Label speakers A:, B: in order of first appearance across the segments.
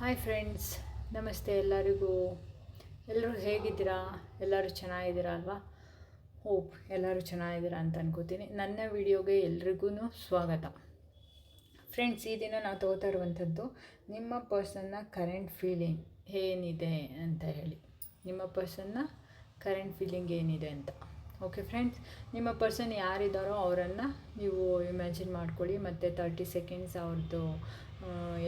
A: Hi friends ನಮಸ್ತೆ ಎಲ್ಲರಿಗೂ. ಎಲ್ಲರೂ ಹೇಗಿದ್ದೀರಾ? ಎಲ್ಲರೂ ಚೆನ್ನಾಗಿದ್ದೀರಾ ಅಲ್ವಾ? ಹೋಪ್ ಎಲ್ಲರೂ ಚೆನ್ನಾಗಿದ್ದೀರಾ ಅಂತ ಅನ್ಕೋತೀನಿ. ನನ್ನ ವಿಡಿಯೋಗೆ ಎಲ್ರಿಗೂ ಸ್ವಾಗತ. ಫ್ರೆಂಡ್ಸ್ ಈ ದಿನ ನಾವು ತಗೋತಾ ಇರುವಂಥದ್ದು ನಿಮ್ಮ ಪರ್ಸನ್ನ ಕರೆಂಟ್ ಫೀಲಿಂಗ್ ಏನಿದೆ ಅಂತ ಹೇಳಿ. ನಿಮ್ಮ ಪರ್ಸನ್ನ ಕರೆಂಟ್ ಫೀಲಿಂಗ್ ಏನಿದೆ ಅಂತ. ಓಕೆ ಫ್ರೆಂಡ್ಸ್ ನಿಮ್ಮ ಪರ್ಸನ್ ಯಾರಿದ್ದಾರೋ ಅವರನ್ನು ನೀವು ಇಮ್ಯಾಜಿನ್ ಮಾಡ್ಕೊಳ್ಳಿ. ಮತ್ತು ತರ್ಟಿ ಸೆಕೆಂಡ್ಸ್ ಅವ್ರದ್ದು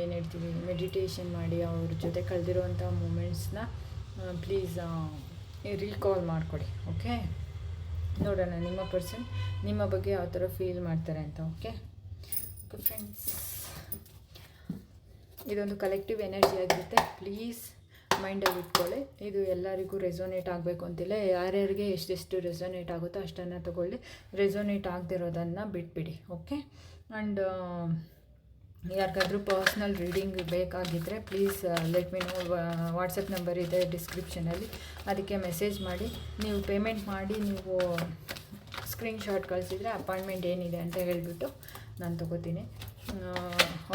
A: ಏನು ಹೇಳ್ತೀವಿ ಮೆಡಿಟೇಷನ್ ಮಾಡಿ ಅವ್ರ ಜೊತೆ ಕಳೆದಿರುವಂಥ ಮೂಮೆಂಟ್ಸ್ನ ಪ್ಲೀಸ್ ರೀಕಾಲ್ ಮಾಡ್ಕೊಳ್ಳಿ ಓಕೆ ನೋಡೋಣ, ನಿಮ್ಮ ಪರ್ಸನ್ ನಿಮ್ಮ ಬಗ್ಗೆ ಯಾವ ಥರ ಫೀಲ್ ಮಾಡ್ತಾರೆ ಅಂತ ಓಕೆ ಓಕೆ ಫ್ರೆಂಡ್ಸ್ ಇದೊಂದು ಕಲೆಕ್ಟಿವ್ ಎನರ್ಜಿ ಆಗಿರುತ್ತೆ. ಪ್ಲೀಸ್ ಮೈಂಡಲ್ಲಿ ಇಟ್ಕೊಳ್ಳಿ. ಇದು ಎಲ್ಲರಿಗೂ ರೆಸೋನೇಟ್ ಆಗಬೇಕು ಅಂತಿಲ್ಲ. ಯಾರ್ಯಾರಿಗೆ ಎಷ್ಟೆಷ್ಟು ರೆಸೋನೇಟ್ ಆಗುತ್ತೋ ಅಷ್ಟನ್ನು ತಗೊಳ್ಳಿ. ರೆಸೋನೇಟ್ ಆಗದಿರೋದನ್ನು ಬಿಟ್ಬಿಡಿ ಓಕೆ ಆ್ಯಂಡ್ ಯಾರಿಗಾದ್ರೂ personal reading ಬೇಕಾಗಿದ್ದರೆ please let me know WhatsApp number ಇದೆ ಡಿಸ್ಕ್ರಿಪ್ಷನಲ್ಲಿ ಅದಕ್ಕೆ ಮೆಸೇಜ್ ಮಾಡಿ. ನೀವು ಪೇಮೆಂಟ್ ಮಾಡಿ, ನೀವು ಸ್ಕ್ರೀನ್ಶಾಟ್ ಕಳಿಸಿದರೆ ಅಪಾಯಿಂಟ್ಮೆಂಟ್ ಏನಿದೆ ಅಂತ ಹೇಳಿಬಿಟ್ಟು ನಾನು ತೊಗೋತೀನಿ.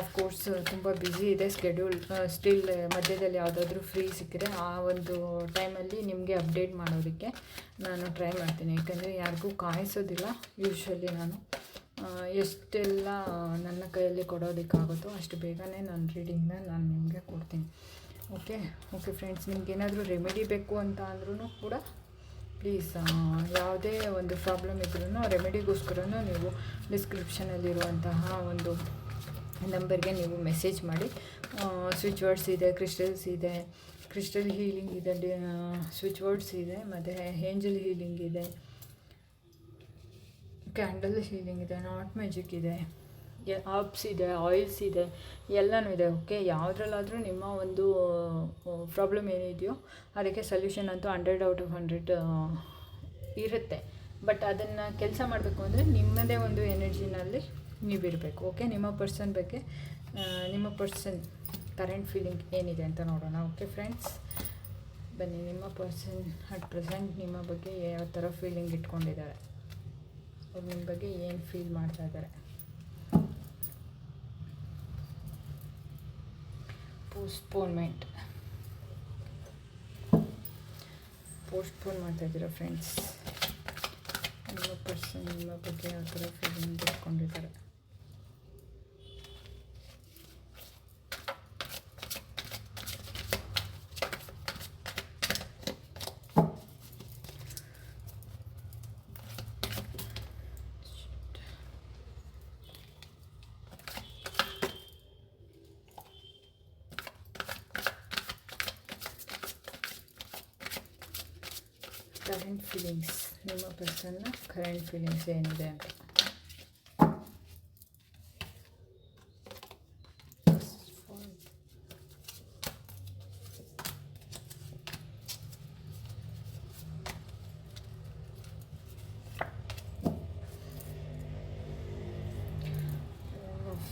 A: ಆಫ್ಕೋರ್ಸ್ ತುಂಬ ಬ್ಯುಸಿ ಇದೆ ಸ್ಕೆಡ್ಯೂಲ್ ಸ್ಟಿಲ್ ಮಧ್ಯದಲ್ಲಿ ಯಾವುದಾದ್ರೂ ಫ್ರೀ ಸಿಕ್ಕಿದ್ರೆ ಆ ಒಂದು ಟೈಮಲ್ಲಿ ನಿಮಗೆ ಅಪ್ಡೇಟ್ ಮಾಡೋದಕ್ಕೆ ನಾನು ಟ್ರೈ ಮಾಡ್ತೀನಿ. ಯಾಕಂದರೆ ಯಾರಿಗೂ ಕಾಯಿಸೋದಿಲ್ಲ ಯೂಶ್ವಲಿ ನಾನು. ಎಷ್ಟೆಲ್ಲ ನನ್ನ ಕೈಯಲ್ಲಿ ಕೊಡೋದಕ್ಕಾಗುತ್ತೋ ಅಷ್ಟು ಬೇಗನೆ ನಾನು ರೀಡಿಂಗ್ನ ನಾನು ನಿಮಗೆ ಕೊಡ್ತೀನಿ. ಓಕೆ ಓಕೆ ಫ್ರೆಂಡ್ಸ್ ನಿಮ್ಗೆ ಏನಾದರೂ ರೆಮಿಡಿ ಬೇಕು ಅಂತ ಅಂದ್ರೂ ಕೂಡ ಪ್ಲೀಸ್ ಯಾವುದೇ ಒಂದು ಪ್ರಾಬ್ಲಮ್ ಇದ್ರೂ ರೆಮಿಡಿಗೋಸ್ಕರ ನೀವು ಡಿಸ್ಕ್ರಿಪ್ಷನಲ್ಲಿರುವಂತಹ ಒಂದು ನಂಬರ್ಗೆ ನೀವು ಮೆಸೇಜ್ ಮಾಡಿ. ಸ್ವಿಚ್ ವರ್ಡ್ಸ್ ಇದೆ ಕ್ರಿಸ್ಟಲ್ಸ್ ಇದೆ ಕ್ರಿಸ್ಟಲ್ ಹೀಲಿಂಗ್ ಇದೆ ಸ್ವಿಚ್ ವರ್ಡ್ಸ್ ಇದೆ, ಮತ್ತು ಏಂಜಲ್ ಹೀಲಿಂಗ್ ಇದೆ ಕ್ಯಾಂಡಲ್ ಹೀಲಿಂಗ್ ಇದೆ ನಾಟ್ ಮ್ಯಾಜಿಕ್ ಇದೆ ಆಪ್ಸ್ ಇದೆ ಆಯಿಲ್ಸ್ ಇದೆ, ಎಲ್ಲನೂ ಇದೆ ಓಕೆ ಯಾವುದ್ರಲ್ಲಾದರೂ ನಿಮ್ಮ ಒಂದು ಪ್ರಾಬ್ಲಮ್ ಏನಿದೆಯೋ ಅದಕ್ಕೆ ಸೊಲ್ಯೂಷನ್ ಅಂತೂ ಹಂಡ್ರೆಡ್ ಔಟ್ ಆಫ್ ಹಂಡ್ರೆಡ್ ಇರುತ್ತೆ. ಬಟ್ ಅದನ್ನು ಕೆಲಸ ಮಾಡಬೇಕು ಅಂದರೆ ನಿಮ್ಮದೇ ಒಂದು ಎನರ್ಜಿನಲ್ಲಿ ನೀವಿರಬೇಕು ಓಕೆ ನಿಮ್ಮ ಪರ್ಸನ್ ಬಗ್ಗೆ ನಿಮ್ಮ ಪರ್ಸನ್ ಕರೆಂಟ್ ಫೀಲಿಂಗ್ ಏನಿದೆ ಅಂತ ನೋಡೋಣ ಓಕೆ ಫ್ರೆಂಡ್ಸ್ ಬನ್ನಿ, ನಿಮ್ಮ ಪರ್ಸನ್ ಅಟ್ ಪ್ರೆಸೆಂಟ್ ನಿಮ್ಮ ಬಗ್ಗೆ ಯಾವ ಥರ ಫೀಲಿಂಗ್ ಇಟ್ಕೊಂಡಿದ್ದಾರೆ? ಅವ್ರು ನಿಮ್ಮ ಬಗ್ಗೆ ಏನು ಫೀಲ್ ಮಾಡ್ತಾ ಇದ್ದಾರೆ? ಪೋಸ್ಟ್ಪೋನ್ಮೆಂಟ್ ಪೋಸ್ಟ್ಪೋನ್ ಮಾಡ್ತಾ ಇದ್ದೀರಾ ಫ್ರೆಂಡ್ಸ್ ನಿಮ್ಮ ಪರ್ಸನ್ ನಿಮ್ಮ ಬಗ್ಗೆ ಯಾವ ಥರ ಫೀಲಿಂಗ್ ಇಟ್ಕೊಂಡಿದ್ದಾರೆ? ಕರೆಂಟ್ ಫೀಲಿಂಗ್ಸ್ ನಿಮ್ಮ ಪರ್ಸನ್ನ ಕರೆಂಟ್ ಫೀಲಿಂಗ್ಸ್ ಏನಿದೆ ಅಂತ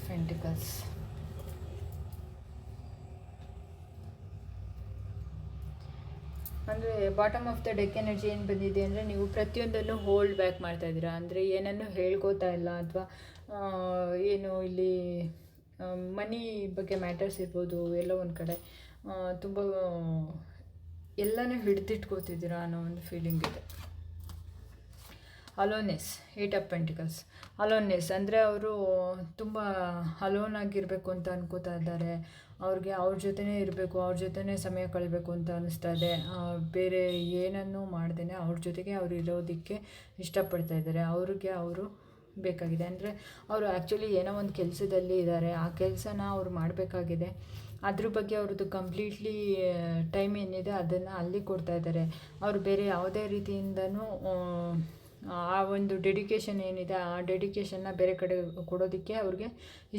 A: ಫೆಂಟಿಕಲ್ಸ್ ಅಂದರೆ bottom of the deck energy ಏನು ಬಂದಿದೆ ಅಂದರೆ ನೀವು ಪ್ರತಿಯೊಂದನ್ನು ಹೋಲ್ಡ್ ಬ್ಯಾಕ್ ಮಾಡ್ತಾ ಇದ್ದೀರಾ? ಅಂದರೆ ಏನನ್ನು ಹೇಳ್ಕೋತಾ ಇಲ್ಲ ಅಥವಾ ಏನು ಇಲ್ಲಿ ಮನಿ ಬಗ್ಗೆ ಮ್ಯಾಟರ್ಸ್ ಇರ್ಬೋದು, ಎಲ್ಲೋ ಒಂದು ಕಡೆ. ತುಂಬ ಎಲ್ಲನೂ ಹಿಡಿದಿಟ್ಕೋತಿದ್ದೀರಾ ಅನ್ನೋ ಒಂದು ಫೀಲಿಂಗ್ ಇದೆ. Aloneness eight of pentacles aloneness ಅಂದರೆ ಅವರು ತುಂಬ ಅಲೋನ್ ಆಗಿರಬೇಕು ಅಂತ ಅನ್ಕೋತಾ ಇದ್ದಾರೆ. ಅವ್ರಿಗೆ ಅವ್ರ ಜೊತೆನೇ ಇರಬೇಕು, ಅವ್ರ ಜೊತೆನೇ ಸಮಯ ಕಳಿಬೇಕು ಅಂತ ಅನಿಸ್ತಾ ಇದೆ. ಬೇರೆ ಏನನ್ನೂ ಮಾಡ್ದೇ ಅವ್ರ ಜೊತೆಗೆ ಅವ್ರು ಇರೋದಕ್ಕೆ ಇಷ್ಟಪಡ್ತಾ ಇದ್ದಾರೆ. ಅವ್ರಿಗೆ ಅವರು ಬೇಕಾಗಿದೆ. ಅಂದರೆ ಅವರು ಆ್ಯಕ್ಚುಲಿ ಏನೋ ಒಂದು ಕೆಲಸದಲ್ಲಿ ಇದ್ದಾರೆ. ಆ ಕೆಲಸನ ಅವ್ರು ಮಾಡಬೇಕಾಗಿದೆ. ಅದ್ರ ಬಗ್ಗೆ ಅವ್ರದ್ದು ಕಂಪ್ಲೀಟ್ಲಿ ಟೈಮ್ ಏನಿದೆ ಅದನ್ನು ಅಲ್ಲಿ ಕೊಡ್ತಾ ಇದ್ದಾರೆ. ಅವರು ಬೇರೆ ಯಾವುದೇ ರೀತಿಯಿಂದನೂ ಆ ಒಂದು ಡೆಡಿಕೇಶನ್ ಏನಿದೆ, ಆ ಡೆಡಿಕೇಶನ್ನ ಬೇರೆ ಕಡೆ ಕೊಡೋದಕ್ಕೆ ಅವ್ರಿಗೆ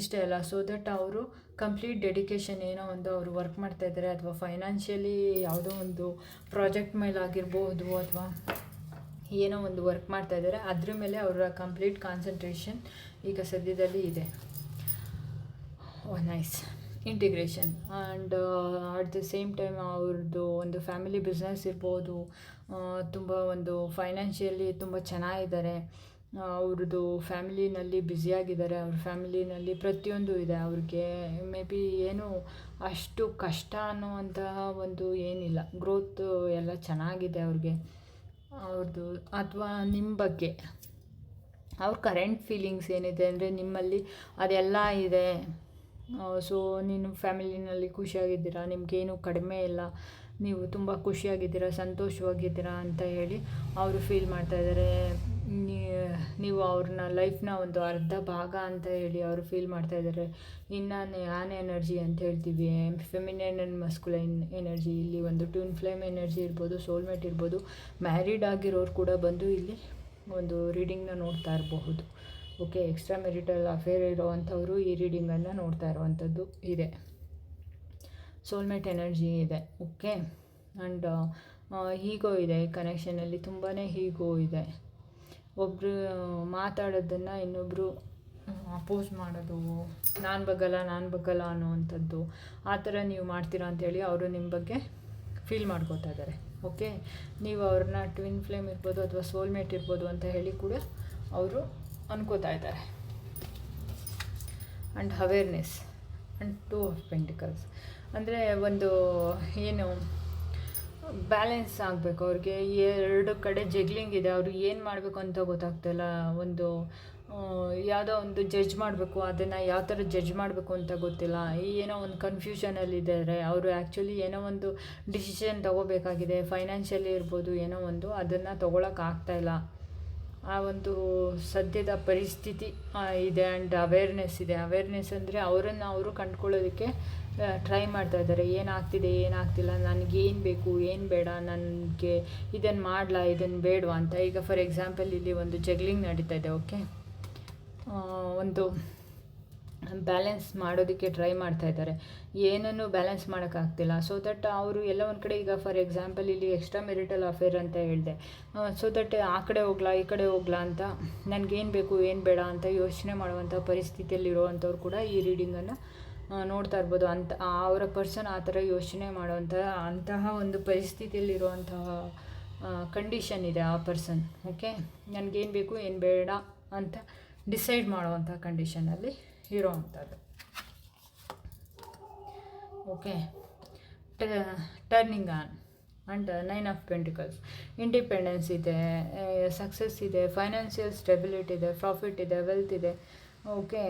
A: ಇಷ್ಟ ಇಲ್ಲ. ಸೊ ದಟ್ ಅವರು ಕಂಪ್ಲೀಟ್ ಡೆಡಿಕೇಶನ್ ಏನೋ ಒಂದು ಅವರು ವರ್ಕ್ ಮಾಡ್ತಾ ಇದ್ದಾರೆ ಅಥವಾ ಫೈನಾನ್ಷಿಯಲಿ ಯಾವುದೋ ಒಂದು ಪ್ರಾಜೆಕ್ಟ್ ಮೇಲೆ ಆಗಿರ್ಬೋದು, ಅಥವಾ ಏನೋ ಒಂದು ವರ್ಕ್ ಮಾಡ್ತಾ ಇದ್ದಾರೆ ಅದ್ರ ಮೇಲೆ ಅವರ ಕಂಪ್ಲೀಟ್ ಕಾನ್ಸಂಟ್ರೇಷನ್ ಈಗ ಸದ್ಯದಲ್ಲಿ ಇದೆ. ಓ nice integration and at the same time ಅವ್ರದ್ದು ಒಂದು ಫ್ಯಾಮಿಲಿ ಬಿಸ್ನೆಸ್ ಇರ್ಬೋದು. ತುಂಬ ಒಂದು ಫೈನಾನ್ಷಿಯಲಿ ತುಂಬ ಚೆನ್ನಾಗಿದ್ದಾರೆ. ಅವ್ರದ್ದು ಫ್ಯಾಮಿಲಿನಲ್ಲಿ ಬ್ಯುಸಿಯಾಗಿದ್ದಾರೆ ಅವ್ರ ಫ್ಯಾಮಿಲಿನಲ್ಲಿ ಪ್ರತಿಯೊಂದು ಇದೆ. ಅವ್ರಿಗೆ ಮೇ ಬಿ ಏನು ಅಷ್ಟು ಕಷ್ಟ ಅನ್ನುವಂತಹ ಒಂದು ಏನಿಲ್ಲ. ಗ್ರೋತ್ ಎಲ್ಲ ಚೆನ್ನಾಗಿದೆ ಅವ್ರಿಗೆ. ಅವ್ರದ್ದು ಅಥವಾ ನಿಮ್ಮ ಬಗ್ಗೆ. ಅವ್ರ ಕರೆಂಟ್ ಫೀಲಿಂಗ್ಸ್ ಏನಿದೆ ಅಂದರೆ ನಿಮ್ಮಲ್ಲಿ ಅದೆಲ್ಲ ಇದೆ. ಸೊ ನೀನು ಫ್ಯಾಮಿಲಿನಲ್ಲಿ ಖುಷಿಯಾಗಿದ್ದೀರಾ? ನಿಮಗೇನು ಕಡಿಮೆ ಇಲ್ಲ. ನೀವು ತುಂಬ ಖುಷಿಯಾಗಿದ್ದೀರಾ, ಸಂತೋಷವಾಗಿದ್ದೀರಾ ಅಂತ ಹೇಳಿ ಅವರು ಫೀಲ್ ಮಾಡ್ತಾಯಿದ್ದಾರೆ ನೀವು ಅವ್ರನ್ನ ಲೈಫ್ನ ಒಂದು ಅರ್ಧ ಭಾಗ ಅಂತ ಹೇಳಿ ಅವರು ಫೀಲ್ ಮಾಡ್ತಾಯಿದ್ದಾರೆ ಇನ್ನು ಆನ್ ಎನರ್ಜಿ ಅಂತ ಹೇಳ್ತೀವಿ. ಫೆಮಿನೈನ್ ಆ್ಯಂಡ್ ಮಸ್ಕುಲೈನ್ ಎನರ್ಜಿ ಇಲ್ಲಿ ಒಂದು ಟ್ಯೂನ್ ಫ್ಲೇಮ್ ಎನರ್ಜಿ ಇರ್ಬೋದು ಸೋಲ್ಮೇಟ್ ಇರ್ಬೋದು. ಮ್ಯಾರಿಡ್ ಆಗಿರೋರು ಕೂಡ ಬಂದು ಇಲ್ಲಿ ಒಂದು ರೀಡಿಂಗ್ನ ನೋಡ್ತಾ ಇರಬಹುದು. ಓಕೆ ಎಕ್ಸ್ಟ್ರಾ ಮೆರಿಟಲ್ ಅಫೇರ್ ಇರೋವಂಥವರು ಈ ರೀಡಿಂಗನ್ನು ನೋಡ್ತಾ ಇರುವಂಥದ್ದು ಇದೆ. ಸೋಲ್ಮೇಟ್ ಎನರ್ಜಿ ಇದೆ, ಓಕೆ? ಆ್ಯಂಡ್ ಹೀಗೋ ಇದೆ ಕನೆಕ್ಷನಲ್ಲಿ ತುಂಬಾ ಹೀಗೋ ಇದೆ. ಒಬ್ಬರು ಮಾತಾಡೋದನ್ನು ಇನ್ನೊಬ್ಬರು ಅಪೋಸ್ ಮಾಡೋದು, ನಾನು ಬಗ್ಗಲ್ಲ ನಾನು ಬಗ್ಗಲ್ಲ ಅನ್ನೋವಂಥದ್ದು, ಆ ಥರ ನೀವು ಮಾಡ್ತೀರಾ ಅಂಥೇಳಿ ಅವರು ನಿಮ್ಮ ಬಗ್ಗೆ ಫೀಲ್ ಮಾಡ್ಕೋತಾ ಇದ್ದಾರೆ, ಓಕೆ? ನೀವು ಅವ್ರನ್ನ ಟ್ವಿನ್ ಫ್ಲೇಮ್ ಇರ್ಬೋದು ಅಥವಾ ಸೋಲ್ಮೇಟ್ ಇರ್ಬೋದು ಅಂತ ಹೇಳಿ ಕೂಡ ಅವರು ಅನ್ಕೋತಾ ಇದ್ದಾರೆ and awareness and two of pentacles ಅಂದರೆ ಒಂದು, ಏನು ಬ್ಯಾಲೆನ್ಸ್ ಆಗಬೇಕು. ಅವ್ರಿಗೆ ಎರಡು ಕಡೆ ಜಗ್ಲಿಂಗ್ ಇದೆ. ಅವರು ಏನು ಮಾಡಬೇಕು ಅಂತ ಗೊತ್ತಾಗ್ತಾಯಿಲ್ಲ ಒಂದು ಯಾವುದೋ ಒಂದು ಜಡ್ಜ್ ಮಾಡಬೇಕು. ಅದನ್ನು ಯಾವ ಥರ ಜಡ್ಜ್ ಮಾಡಬೇಕು ಅಂತ ಗೊತ್ತಿಲ್ಲ. ಏನೋ ಒಂದು ಕನ್ಫ್ಯೂಷನಲ್ಲಿದ್ದಾರೆ ಅವರು ಆ್ಯಕ್ಚುಲಿ ಏನೋ ಒಂದು ಡಿಸಿಷನ್ ತಗೋಬೇಕಾಗಿದೆ. ಫೈನಾನ್ಷಿಯಲಿ ಇರ್ಬೋದು, ಏನೋ ಒಂದು, ಅದನ್ನು ತೊಗೊಳಕ್ಕೆ ಆ ಒಂದು ಸದ್ಯದ ಪರಿಸ್ಥಿತಿ ಇದೆ ಆ್ಯಂಡ್ ಅವೇರ್ನೆಸ್ ಇದೆ. ಅವೇರ್ನೆಸ್ ಅಂದರೆ ಅವರನ್ನು ಅವರು ಕಂಡ್ಕೊಳ್ಳೋದಕ್ಕೆ ಟ್ರೈ ಮಾಡ್ತಾ ಇದ್ದಾರೆ. ಏನಾಗ್ತಿದೆ, ಏನಾಗ್ತಿಲ್ಲ ನನಗೇನು ಬೇಕು, ಏನು ಬೇಡ, ನನಗೆ ಇದನ್ನು ಮಾಡಲ ಇದನ್ನು ಬೇಡವಾ ಅಂತ. ಈಗ ಫಾರ್ ಎಕ್ಸಾಂಪಲ್ ಇಲ್ಲಿ ಒಂದು ಜಗ್ಲಿಂಗ್ ನಡೀತಾ ಇದೆ ಓಕೆ ಒಂದು ಬ್ಯಾಲೆನ್ಸ್ ಮಾಡೋದಕ್ಕೆ ಟ್ರೈ ಮಾಡ್ತಾ ಇದ್ದಾರೆ. ಏನನ್ನು ಬ್ಯಾಲೆನ್ಸ್ ಮಾಡೋಕ್ಕಾಗ್ತಿಲ್ಲ. ಸೊ ದಟ್ ಅವರು ಎಲ್ಲ ಒಂದು ಕಡೆ ಈಗ ಫಾರ್ ಎಕ್ಸಾಂಪಲ್ ಇಲ್ಲಿ ಎಕ್ಸ್ಟ್ರಾ ಮೆರಿಟಲ್ ಅಫೇರ್ ಅಂತ ಹೇಳಿದೆ. ಸೊ ದಟ್ ಆ ಕಡೆ ಹೋಗ್ಲಾ, ಈ ಕಡೆ ಹೋಗ್ಲಾ ಅಂತ ನನಗೇನು ಬೇಕು, ಏನು ಬೇಡ ಅಂತ ಯೋಚನೆ ಮಾಡುವಂಥ ಪರಿಸ್ಥಿತಿಯಲ್ಲಿರುವಂಥವ್ರು ಕೂಡ ಈ ರೀಡಿಂಗನ್ನು ನೋಡ್ತಾ ಇರ್ಬೋದು. ಅಂತ ಅವರ ಪರ್ಸನ್ ಆ ಥರ ಯೋಚನೆ ಮಾಡುವಂಥ ಅಂತಹ ಒಂದು ಪರಿಸ್ಥಿತಿಯಲ್ಲಿರುವಂತಹ ಕಂಡೀಷನ್ ಇದೆ ಆ ಪರ್ಸನ್ ಓಕೆ ನನಗೇನು ಬೇಕು, ಏನು ಬೇಡ ಅಂತ ಡಿಸೈಡ್ ಮಾಡುವಂಥ ಕಂಡೀಷನಲ್ಲಿ ಇರೋವಂಥದ್ದು okay turning on and nine of pentacles independence ಇದೆ ಸಕ್ಸಸ್ ಇದೆ ಫೈನಾನ್ಷಿಯಲ್ ಸ್ಟೆಬಿಲಿಟಿ ಇದೆ ಪ್ರಾಫಿಟ್ ಇದೆ ವೆಲ್ತ್ ಇದೆ. ಓಕೆ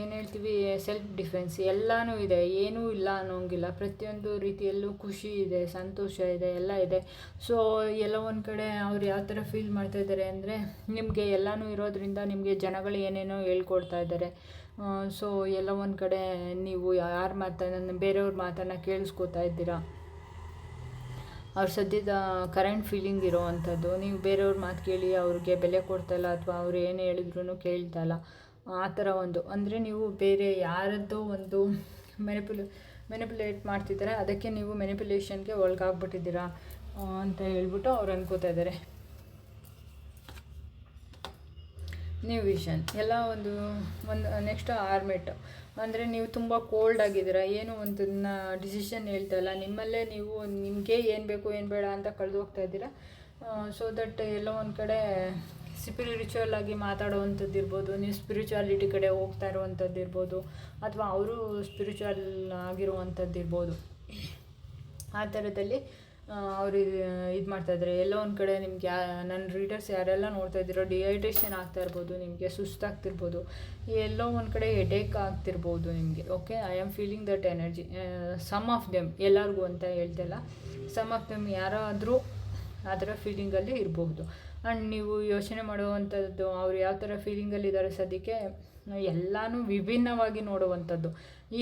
A: ಏನು ಹೇಳ್ತೀವಿ? ಸೆಲ್ಫ್ ಡಿಫೆನ್ಸ್ ಎಲ್ಲನೂ ಇದೆ. ಏನೂ ಇಲ್ಲ ಅನ್ನೋಂಗಿಲ್ಲ. ಪ್ರತಿಯೊಂದು ರೀತಿಯಲ್ಲೂ ಖುಷಿ ಇದೆ, ಸಂತೋಷ ಇದೆ, ಎಲ್ಲ ಇದೆ. ಸೊ ಎಲ್ಲ ಒಂದು ಕಡೆ ಅವ್ರು ಯಾವ ಥರ ಫೀಲ್ ಮಾಡ್ತಾ ಇದ್ದಾರೆ ಅಂದರೆ, ನಿಮಗೆ ಎಲ್ಲನೂ ಇರೋದ್ರಿಂದ ನಿಮಗೆ ಜನಗಳು ಏನೇನೋ ಹೇಳ್ಕೊಡ್ತಾ ಇದ್ದಾರೆ. ಸೊ ಎಲ್ಲ ಒಂದು ಕಡೆ ನೀವು ಯಾರ ಮಾತನ್ನು, ಬೇರೆಯವ್ರ ಮಾತನ್ನು ಕೇಳಿಸ್ಕೊತಾ ಇದ್ದೀರಾ? ಅವ್ರ ಸದ್ಯದ ಕರೆಂಟ್ ಫೀಲಿಂಗ್ ಇರೋವಂಥದ್ದು ನೀವು ಬೇರೆಯವ್ರ ಮಾತು ಕೇಳಿ ಅವ್ರಿಗೆ ಬೆಲೆ ಕೊಡ್ತಾಯಿಲ್ಲ ಅಥವಾ ಅವ್ರು ಏನು ಹೇಳಿದ್ರು ಕೇಳ್ತಾ ಇಲ್ಲ. ಆ ಥರ ಒಂದು. ಅಂದರೆ ನೀವು ಬೇರೆ ಯಾರದ್ದೋ ಒಂದು ಮೆನಿಪುಲ್ ಮೆನಿಪುಲೇಟ್ ಮಾಡ್ತಿದ್ದಾರೆ ಅದಕ್ಕೆ ನೀವು ಮೆನಿಪುಲೇಷನ್ಗೆ ಒಳಗಾಗ್ಬಿಟ್ಟಿದ್ದೀರಾ ಅಂತ ಹೇಳ್ಬಿಟ್ಟು ಅವ್ರು ಅನ್ಕೋತಾ ಇದ್ದಾರೆ ನ್ಯೂ ವಿಷನ್ ಎಲ್ಲ ಒಂದು ಒಂದು ನೆಕ್ಸ್ಟ್ ಆರ್ಮೆಟ್ ಅಂದರೆ ನೀವು ತುಂಬ ಕೋಲ್ಡ್ ಆಗಿದ್ದೀರಾ, ಏನು ಒಂದನ್ನ ಡಿಸಿಷನ್ ಹೇಳ್ತಾಯಿಲ್ಲ ನಿಮ್ಮಲ್ಲೇ ನೀವು ನಿಮಗೆ ಏನು ಬೇಕು, ಏನು ಬೇಡ ಅಂತ ಕಳೆದು ಹೋಗ್ತಾ ಇದ್ದೀರಾ? ಸೊ ದಟ್ ಎಲ್ಲೋ ಒಂದು ಕಡೆ ಸ್ಪಿರಿಚುವಲ್ ಆಗಿ ಮಾತಾಡುವಂಥದ್ದು ಇರ್ಬೋದು, ನೀವು ಸ್ಪಿರಿಚುವಾಲಿಟಿ ಕಡೆ ಹೋಗ್ತಾ ಇರುವಂಥದ್ದು ಇರ್ಬೋದು, ಅಥವಾ ಅವರು ಸ್ಪಿರಿಚುವಲ್ ಆಗಿರುವಂಥದ್ದು ಇರ್ಬೋದು. ಆ ಥರದಲ್ಲಿ ಅವರು ಇದು ಮಾಡ್ತಾಯಿದ್ದಾರೆ ಎಲ್ಲೋ ಒಂದು ಕಡೆ ನಿಮ್ಗೆ ಯಾ ನನ್ನ ರೀಡರ್ಸ್ ಯಾರೆಲ್ಲ ನೋಡ್ತಾ ಇದ್ದೀರೋ ಡಿಹೈಡ್ರೇಷನ್ ಆಗ್ತಾ ಇರ್ಬೋದು, ನಿಮಗೆ ಸುಸ್ತಾಗ್ತಿರ್ಬೋದು, ಎಲ್ಲೋ ಒಂದು ಕಡೆ ಹೆಡೇಕ್ ಆಗ್ತಿರ್ಬೋದು ನಿಮಗೆ okay I am feeling that energy some of them ಎಲ್ಲರಿಗೂ ಅಂತ ಹೇಳ್ತಿಲ್ಲ ಸಮ್ ಆಫ್ ದೆಮ್ ಯಾರಾದರೂ ಅದರ ಫೀಲಿಂಗಲ್ಲಿ ಇರಬಹುದು ಆ್ಯಂಡ್ ನೀವು ಯೋಚನೆ ಮಾಡುವಂಥದ್ದು ಅವ್ರು ಯಾವ ಥರ ಫೀಲಿಂಗಲ್ಲಿದ್ದಾರೆ ಸದ್ಯಕ್ಕೆ, ಎಲ್ಲನೂ ವಿಭಿನ್ನವಾಗಿ ನೋಡುವಂಥದ್ದು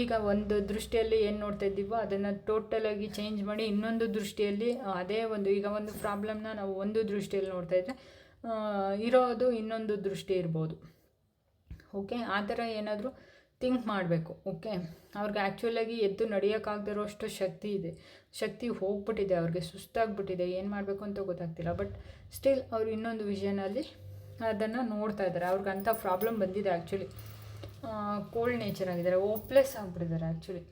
A: ಈಗ ಒಂದು ದೃಷ್ಟಿಯಲ್ಲಿ ಏನು ನೋಡ್ತಾ ಇದ್ದೀವೋ ಅದನ್ನು ಟೋಟಲಾಗಿ ಚೇಂಜ್ ಮಾಡಿ ಇನ್ನೊಂದು ದೃಷ್ಟಿಯಲ್ಲಿ ಅದೇ ಒಂದು, ಈಗ ಒಂದು ಪ್ರಾಬ್ಲಮ್ನ ನಾವು ಒಂದು ದೃಷ್ಟಿಯಲ್ಲಿ ನೋಡ್ತಾ ಇದ್ದರೆ ಇರೋದು ಇನ್ನೊಂದು ದೃಷ್ಟಿ ಇರ್ಬೋದು. ಓಕೆ ಆ ಥರ ಏನಾದರೂ ಥಿಂಕ್ ಮಾಡಬೇಕು. ಓಕೆ ಅವ್ರಿಗೆ ಆ್ಯಕ್ಚುಲಾಗಿ ಎದ್ದು ನಡೆಯೋಕ್ಕಾಗದಿರೋಷ್ಟು ಶಕ್ತಿ ಇದೆ. ಶಕ್ತಿ ಹೋಗ್ಬಿಟ್ಟಿದೆ ಅವ್ರಿಗೆ, ಸುಸ್ತಾಗ್ಬಿಟ್ಟಿದೆ. ಏನು ಮಾಡಬೇಕು ಅಂತ ಗೊತ್ತಾಗ್ತಿಲ್ಲ. ಬಟ್ ಸ್ಟಿಲ್ ಅವ್ರು ಇನ್ನೊಂದು ವಿಷನಲ್ಲಿ ಅದನ್ನು ನೋಡ್ತಾ ಇದ್ದಾರೆ. ಅವ್ರಿಗೆ ಅಂಥ ಪ್ರಾಬ್ಲಮ್ ಬಂದಿದೆ ಆ್ಯಕ್ಚುಲಿ ಕೋಲ್ಡ್ ನೇಚರ್ ಆಗಿದ್ದಾರೆ. ಓಪ್ಲೆಸ್ ಆಗಿಬಿಟ್ಟಿದ್ದಾರೆ ಆ್ಯಕ್ಚುಲಿ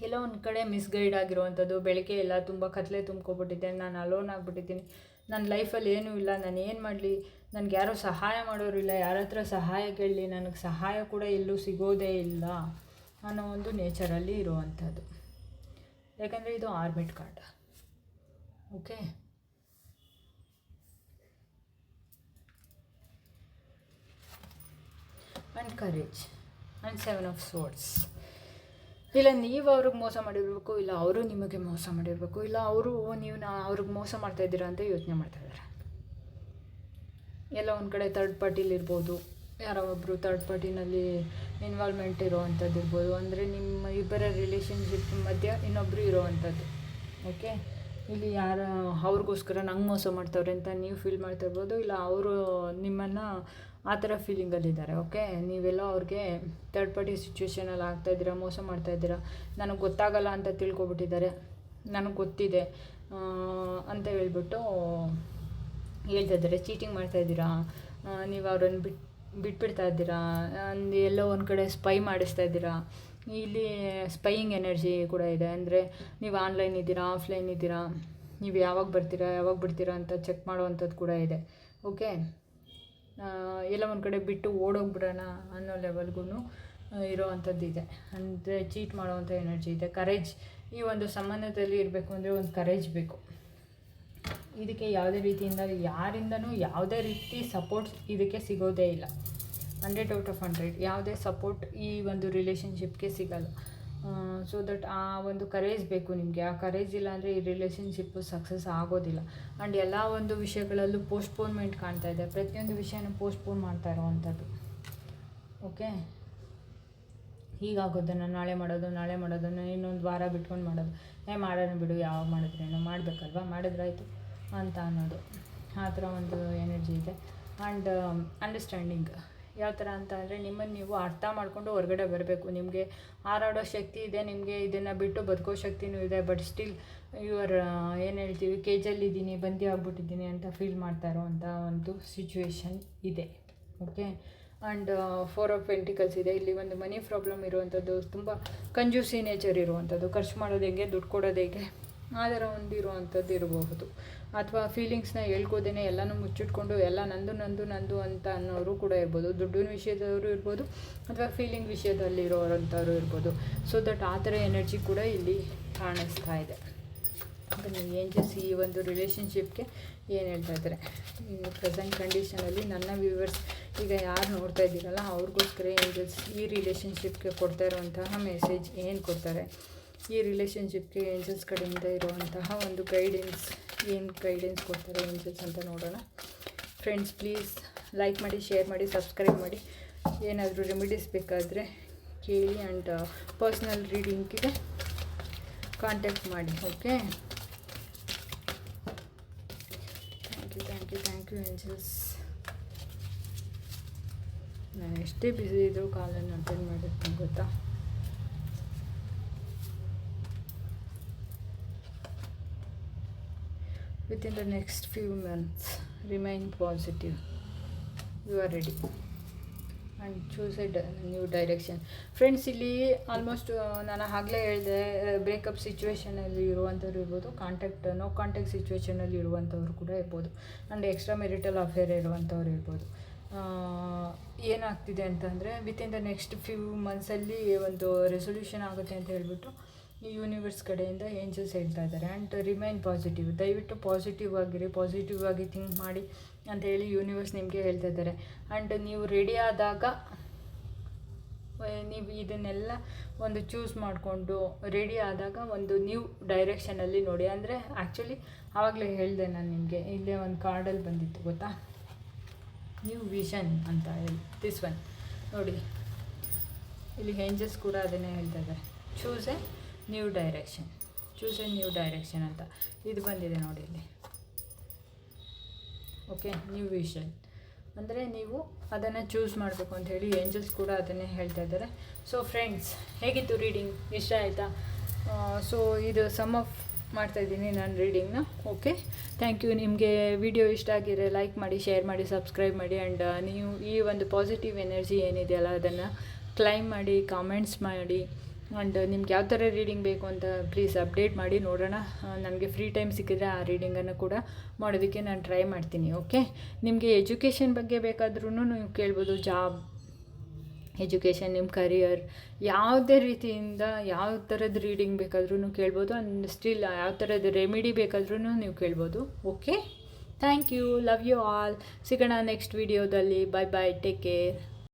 A: ಕೆಲವೊಂದು ಕಡೆ ಮಿಸ್ಗೈಡ್ ಆಗಿರುವಂಥದ್ದು, ಬೆಳಗ್ಗೆ ಎಲ್ಲ ತುಂಬ ಕತ್ಲೆ ತುಂಬ್ಕೊಬಿಟ್ಟಿದ್ದೆ, ನಾನು ಅಲೋನ್ ಆಗಿಬಿಟ್ಟಿದ್ದೀನಿ. ನನ್ನ ಲೈಫಲ್ಲಿ ಏನೂ ಇಲ್ಲ, ನಾನು ಏನು ಮಾಡಲಿ? ನನಗೆ ಯಾರೂ ಸಹಾಯ ಮಾಡೋರಿಲ್ಲ ಯಾರ ಹತ್ರ ಸಹಾಯ ಕೇಳಲಿ? ನನಗೆ ಸಹಾಯ ಕೂಡ ಎಲ್ಲೂ ಸಿಗೋದೇ ಇಲ್ಲ ಅನ್ನೋ ಒಂದು ನೇಚರಲ್ಲಿ ಇರುವಂಥದ್ದು. ಯಾಕಂದರೆ ಇದು orbit card okay and courage and seven of swords ಇಲ್ಲ ನೀವು ಅವ್ರಿಗೆ ಮೋಸ ಮಾಡಿರಬೇಕು, ಇಲ್ಲ ಅವರು ನಿಮಗೆ ಮೋಸ ಮಾಡಿರಬೇಕು, ಇಲ್ಲ ಅವರು ನೀವು ನಾ ಅವ್ರಿಗೆ ಮೋಸ ಮಾಡ್ತಾ ಇದ್ದೀರಾ ಅಂತ ಯೋಚನೆ ಮಾಡ್ತಾ ಇದ್ದಾರೆ ಎಲ್ಲ ಒಂದು ಕಡೆ ತರ್ಡ್ ಪಾರ್ಟಿಲಿರ್ಬೋದು ಯಾರೋ ಒಬ್ಬರು ತರ್ಡ್ ಪಾರ್ಟಿನಲ್ಲಿ ಇನ್ವಾಲ್ವ್ಮೆಂಟ್ ಇರೋವಂಥದ್ದು ಇರ್ಬೋದು, ಅಂದರೆ ನಿಮ್ಮ ಇಬ್ಬರ ರಿಲೇಷನ್ಶಿಪ್ ಮಧ್ಯೆ ಇನ್ನೊಬ್ಬರು ಇರೋವಂಥದ್ದು ಓಕೆ ಇಲ್ಲಿ ಯಾರ, ಅವ್ರಿಗೋಸ್ಕರ ನಂಗೆ ಮೋಸ ಮಾಡ್ತವ್ರೆ ಅಂತ ನೀವು ಫೀಲ್ ಮಾಡ್ತಾ ಇರ್ಬೋದು, ಇಲ್ಲ ಅವರು ನಿಮ್ಮನ್ನು ಆ ಥರ ಫೀಲಿಂಗಲ್ಲಿದ್ದಾರೆ ಓಕೆ ನೀವೆಲ್ಲ ಅವ್ರಿಗೆ ತರ್ಡ್ ಪಾರ್ಟಿ ಸಿಚುವೇಷನಲ್ಲಿ ಆಗ್ತಾಯಿದ್ದೀರಾ ಮೋಸ ಮಾಡ್ತಾಯಿದ್ದೀರಾ ನನಗೆ ಗೊತ್ತಾಗಲ್ಲ ಅಂತ ತಿಳ್ಕೊಬಿಟ್ಟಿದ್ದಾರೆ, ನನಗೆ ಗೊತ್ತಿದೆ ಅಂತ ಹೇಳ್ಬಿಟ್ಟು ಹೇಳ್ತಾ ಇದ್ದಾರೆ ಚೀಟಿಂಗ್ ಮಾಡ್ತಾ ಇದ್ದೀರಾ ನೀವು ಅವ್ರನ್ನ ಬಿಟ್ಟು ಬಿಟ್ಬಿಡ್ತಾ ಇದ್ದೀರಾ ಅಂದು ಎಲ್ಲೋ ಒಂದು ಕಡೆ ಸ್ಪೈ ಮಾಡಿಸ್ತಾ ಇದ್ದೀರಾ, ಇಲ್ಲಿ ಸ್ಪೈಯಿಂಗ್ ಎನರ್ಜಿ ಕೂಡ ಇದೆ, ಅಂದರೆ ನೀವು ಆನ್ಲೈನ್ ಇದ್ದೀರಾ ಆಫ್ಲೈನ್ ಇದ್ದೀರಾ, ನೀವು ಯಾವಾಗ ಬರ್ತೀರಾ, ಯಾವಾಗ ಬಿಡ್ತೀರಾ ಅಂತ ಚೆಕ್ ಮಾಡೋವಂಥದ್ದು ಕೂಡ ಇದೆ ಓಕೆ ಎಲ್ಲ ಒಂದು ಕಡೆ ಬಿಟ್ಟು ಓಡೋಗ್ಬಿಡೋಣ ಅನ್ನೋ ಲೆವೆಲ್ಗೂ ಇರೋ ಅಂಥದ್ದು ಇದೆ. ಅಂದರೆ ಚೀಟ್ ಮಾಡುವಂಥ ಎನರ್ಜಿ ಇದೆ. ಕರೇಜ್ ಈ ಒಂದು ಸಂಬಂಧದಲ್ಲಿ ಇರಬೇಕು ಅಂದರೆ ಒಂದು ಕರೇಜ್ ಬೇಕು. ಇದಕ್ಕೆ ಯಾವುದೇ ರೀತಿಯಿಂದ, ಯಾರಿಂದನೂ ಯಾವುದೇ ರೀತಿ ಸಪೋರ್ಟ್ ಇದಕ್ಕೆ ಸಿಗೋದೇ ಇಲ್ಲ. ಹಂಡ್ರೆಡ್ ಔಟ್ ಆಫ್ ಹಂಡ್ರೆಡ್ ಯಾವುದೇ ಸಪೋರ್ಟ್ ಈ ಒಂದು ರಿಲೇಷನ್ಶಿಪ್ಗೆ ಸಿಗಲ್ಲ. ಸೊ ದಟ್ ಆ ಒಂದು ಕರೇಜ್ ಬೇಕು ನಿಮಗೆ. ಆ ಕರೇಜ್ ಇಲ್ಲ ಅಂದರೆ ಈ ರಿಲೇಷನ್ಶಿಪ್ಪು ಸಕ್ಸಸ್ ಆಗೋದಿಲ್ಲ. ಆ್ಯಂಡ್ ಎಲ್ಲ ಒಂದು ವಿಷಯಗಳಲ್ಲೂ ಪೋಸ್ಟ್ಪೋನ್ಮೆಂಟ್ ಕಾಣ್ತಾ ಇದೆ. ಪ್ರತಿಯೊಂದು ವಿಷಯನೂ ಪೋಸ್ಟ್ಪೋನ್ ಮಾಡ್ತಾ ಇರೋವಂಥದ್ದು. ಓಕೆ ಹೀಗಾಗೋದನ್ನು ನಾಳೆ ಮಾಡೋದು, ನಾಳೆ ಮಾಡೋದನ್ನು ಇನ್ನೊಂದು ವಾರ ಬಿಟ್ಕೊಂಡು ಮಾಡೋದು. ಏ, ಮಾಡೋಣ ಬಿಡು, ಯಾವಾಗ ಮಾಡಿದ್ರೇನೋ ಮಾಡಬೇಕಲ್ವಾ? ಮಾಡಿದ್ರಾಯ್ತು ಅಂತ ಅನ್ನೋದು. ಆ ಥರ ಒಂದು ಎನರ್ಜಿ ಇದೆ. ಆ್ಯಂಡ್ ಅಂಡರ್ಸ್ಟ್ಯಾಂಡಿಂಗ್ ಯಾವ ಥರ ಅಂತ ಅಂದರೆ ನಿಮ್ಮನ್ನು ನೀವು ಅರ್ಥ ಮಾಡಿಕೊಂಡು ಹೊರಗಡೆ ಬರಬೇಕು. ನಿಮಗೆ ಹಾರಾಡೋ ಶಕ್ತಿ ಇದೆ, ನಿಮಗೆ ಇದನ್ನು ಬಿಟ್ಟು ಬದುಕೋ ಶಕ್ತಿನೂ ಇದೆ ಬಟ್ ಸ್ಟಿಲ್ ಯುವರ್ ಏನು ಹೇಳ್ತೀವಿ ಕೇಜಲ್ಲಿದ್ದೀನಿ ಬಂದಿ ಆಗ್ಬಿಟ್ಟಿದ್ದೀನಿ ಅಂತ ಫೀಲ್ ಮಾಡ್ತಾ ಇರೋವಂಥ ಒಂದು ಸಿಚುವೇಶನ್ ಇದೆ. Okay and four of pentacles ಇದೆ. ಇಲ್ಲಿ ಒಂದು ಮನಿ ಪ್ರಾಬ್ಲಮ್ ಇರುವಂಥದ್ದು, ತುಂಬ ಕಂಜೂಸಿ ನೇಚರ್ ಇರುವಂಥದ್ದು. ಖರ್ಚು ಮಾಡೋದು ಹೇಗೆ, ದುಡ್ಡು ಕೊಡೋದು ಹೇಗೆ, ಆ ಥರ ಒಂದು ಇರುವಂಥದ್ದು ಇರಬಹುದು. ಅಥವಾ ಫೀಲಿಂಗ್ಸ್ನ ಹೇಳ್ಕೋದೇನೆ ಎಲ್ಲನೂ ಮುಚ್ಚಿಟ್ಕೊಂಡು ಎಲ್ಲ ನಂದು ನಂದು ನಂದು ಅಂತ ಅನ್ನೋರು ಕೂಡ ಇರ್ಬೋದು. ದುಡ್ಡಿನ ವಿಷಯದವರು ಇರ್ಬೋದು ಅಥವಾ ಫೀಲಿಂಗ್ ವಿಷಯದಲ್ಲಿ ಇರೋರಂಥವ್ರು ಇರ್ಬೋದು. ಸೊ ದಟ್ ಆ ಥರ ಎನರ್ಜಿ ಕೂಡ ಇಲ್ಲಿ ಕಾಣಿಸ್ತಾ ಇದೆ. ಅದನ್ನು ಏಂಜಲ್ಸ್ ಈ ಒಂದು ರಿಲೇಷನ್ಶಿಪ್ಗೆ ಏನು ಹೇಳ್ತಾ ಇದ್ದಾರೆ? ಪ್ರೆಸೆಂಟ್ ಕಂಡೀಷನಲ್ಲಿ ನನ್ನ ವ್ಯೂವರ್ಸ್ ಈಗ ಯಾರು ನೋಡ್ತಾ ಇದ್ದೀರಲ್ಲ, ಅವ್ರಿಗೋಸ್ಕರ ಏಂಜಲ್ಸ್ ಈ ರಿಲೇಷನ್ಶಿಪ್ಗೆ ಕೊಡ್ತಾ ಇರುವಂತಹ ಮೆಸೇಜ್ ಏನು ಕೊಡ್ತಾರೆ? ಈ ರಿಲೇಷನ್ಶಿಪ್ಗೆ ಏಂಜಲ್ಸ್ ಕಡೆಯಿಂದ ಇರುವಂತಹ ಒಂದು ಗೈಡೆನ್ಸ್ ಏನು ಗೈಡೆನ್ಸ್ ಕೊಡ್ತಾರೆ ಏಂಜಲ್ಸ್ ಅಂತ ನೋಡೋಣ. ಫ್ರೆಂಡ್ಸ್ ಪ್ಲೀಸ್ ಲೈಕ್ ಮಾಡಿ ಶೇರ್ ಮಾಡಿ ಸಬ್ಸ್ಕ್ರೈಬ್ ಮಾಡಿ. ಏನಾದರೂ ರೆಮಿಡೀಸ್ ಬೇಕಾದರೆ ಕೇಳಿ ಆ್ಯಂಡ್ ಪರ್ಸ್ನಲ್ ರೀಡಿಂಗಿಗೆ ಕಾಂಟ್ಯಾಕ್ಟ್ ಮಾಡಿ okay thank you thank you thank you angels ನಾನು ಎಷ್ಟೇ ಬ್ಯುಸಿ ಇದ್ದರೂ ಕಾಲನ್ನು ಅಟೆಂಡ್ ಮಾಡಿರ್ತೀನಿ ಗೊತ್ತಾ? Within the next few months, remain positive. You are ready. And choose a new direction friends ಇಲ್ಲಿ ಆಲ್ಮೋಸ್ಟ್ ನಾನು ಆಗಲೇ ಹೇಳಿದೆ ಬ್ರೇಕಪ್ ಸಿಚುವೇಷನಲ್ಲಿ ಇರುವಂಥವ್ರು ಇರ್ಬೋದು ಕಾಂಟ್ಯಾಕ್ಟ್ ನೋ ಕಾಂಟ್ಯಾಕ್ಟ್ ಸಿಚುವೇಷನಲ್ಲಿ ಇರುವಂಥವ್ರು ಕೂಡ ಇರ್ಬೋದು ಆ್ಯಂಡ್ ಎಕ್ಸ್ಟ್ರಾ ಮೆರಿಟಲ್ ಅಫೇರ್ ಇರುವಂಥವ್ರು ಇರ್ಬೋದು. ಏನಾಗ್ತಿದೆ ಅಂತಂದರೆ ವಿತಿನ್ ದ ನೆಕ್ಸ್ಟ್ ಫ್ಯೂ ಮಂತ್ಸಲ್ಲಿ ಒಂದು ರೆಸೊಲ್ಯೂಷನ್ ಆಗುತ್ತೆ ಅಂತ ಹೇಳ್ಬಿಟ್ಟು ಯೂನಿವರ್ಸ್ ಕಡೆಯಿಂದ ಏಂಜಲ್ಸ್ ಹೇಳ್ತಾ ಇದ್ದಾರೆ ಆ್ಯಂಡ್ ರಿಮೈನ್ ಪಾಸಿಟಿವ್ ದಯವಿಟ್ಟು ಪಾಸಿಟಿವ್ ಆಗಿರಿ ಪಾಸಿಟಿವ್ ಆಗಿ ಥಿಂಕ್ ಮಾಡಿ ಅಂತ ಹೇಳಿ ಯೂನಿವರ್ಸ್ ನಿಮಗೆ ಹೇಳ್ತಾ ಇದ್ದಾರೆ. ಆ್ಯಂಡ್ ನೀವು ರೆಡಿ ಆದಾಗ ನೀವು ಇದನ್ನೆಲ್ಲ ಒಂದು ಚೂಸ್ ಮಾಡಿಕೊಂಡು ರೆಡಿ ಆದಾಗ ಒಂದು ನ್ಯೂ ಡೈರೆಕ್ಷನಲ್ಲಿ ನೋಡಿ. ಅಂದರೆ ಆ್ಯಕ್ಚುಲಿ ಆವಾಗಲೇ ಹೇಳಿದೆ ನಾನು ನಿಮಗೆ, ಇಲ್ಲೇ ಒಂದು ಕಾರ್ಡಲ್ಲಿ ಬಂದಿತ್ತು ಗೊತ್ತಾ? ನ್ಯೂ ವಿಷನ್ ಅಂತ ಹೇಳಿ ದಿಸ್ ಒನ್ ನೋಡಿ, ಇಲ್ಲಿ ಏಂಜಲ್ಸ್ ಕೂಡ ಅದನ್ನೇ ಹೇಳ್ತಾ ಇದ್ದಾರೆ. Choose new direction choose a new direction ಅಂತ. ಇದು ಬಂದಿದೆ ನೋಡಿ ಇಲ್ಲಿ. ಓಕೆ ನ್ಯೂ ವಿಷನ್ ಅಂದರೆ ನೀವು ಅದನ್ನು ಚೂಸ್ ಮಾಡಬೇಕು ಅಂತ ಹೇಳಿ ಏಂಜಲ್ಸ್ ಕೂಡ ಅದನ್ನೇ ಹೇಳ್ತಾ ಇದ್ದಾರೆ. ಸೊ ಫ್ರೆಂಡ್ಸ್ ಹೇಗಿತ್ತು ರೀಡಿಂಗ್ ಇಷ್ಟ ಆಯಿತಾ? ಸೊ ಇದು ಸಮ್ ಆಫ್ ಮಾಡ್ತಾ ಇದ್ದೀನಿ ನಾನು ರೀಡಿಂಗ್ನ ಓಕೆ ಥ್ಯಾಂಕ್ ಯು ನಿಮಗೆ ವಿಡಿಯೋ ಇಷ್ಟ ಆಗಿದ್ರೆ ಲೈಕ್ ಮಾಡಿ ಶೇರ್ ಮಾಡಿ ಸಬ್ಸ್ಕ್ರೈಬ್ ಮಾಡಿ ಆ್ಯಂಡ್ ನೀವು ಈ ಒಂದು ಪಾಸಿಟಿವ್ ಎನರ್ಜಿ ಏನಿದೆಯಲ್ಲ ಅದನ್ನು ಕ್ಲೈಮ್ ಮಾಡಿ ಕಾಮೆಂಟ್ಸ್ ಮಾಡಿ. ಆ್ಯಂಡ್ ನಿಮ್ಗೆ ಯಾವ ಥರ ರೀಡಿಂಗ್ ಬೇಕು ಅಂತ ಪ್ಲೀಸ್ ಅಪ್ಡೇಟ್ ಮಾಡಿ ನೋಡೋಣ. ನನಗೆ ಫ್ರೀ ಟೈಮ್ ಸಿಕ್ಕಿದ್ರೆ ಆ ರೀಡಿಂಗನ್ನು ಕೂಡ ಮಾಡೋದಕ್ಕೆ ನಾನು ಟ್ರೈ ಮಾಡ್ತೀನಿ ಓಕೆ ನಿಮಗೆ ಎಜುಕೇಷನ್ ಬಗ್ಗೆ ಬೇಕಾದ್ರೂ ನೀವು ಕೇಳ್ಬೋದು ಜಾಬ್ ಎಜುಕೇಷನ್ ನಿಮ್ಮ ಕರಿಯರ್ ಯಾವುದೇ ರೀತಿಯಿಂದ ಯಾವ ಥರದ ರೀಡಿಂಗ್ ಬೇಕಾದ್ರೂ ಕೇಳ್ಬೋದು ಆ್ಯಂಡ್ ಸ್ಟಿಲ್ ಯಾವ ಥರದ ರೆಮಿಡಿ ಬೇಕಾದ್ರೂ ನೀವು ಕೇಳ್ಬೋದು okay thank you love you all ಸಿಗೋಣ ನೆಕ್ಸ್ಟ್ ವಿಡಿಯೋದಲ್ಲಿ ಬಾಯ್ ಬಾಯ್ ಟೇಕ್ ಕೇರ್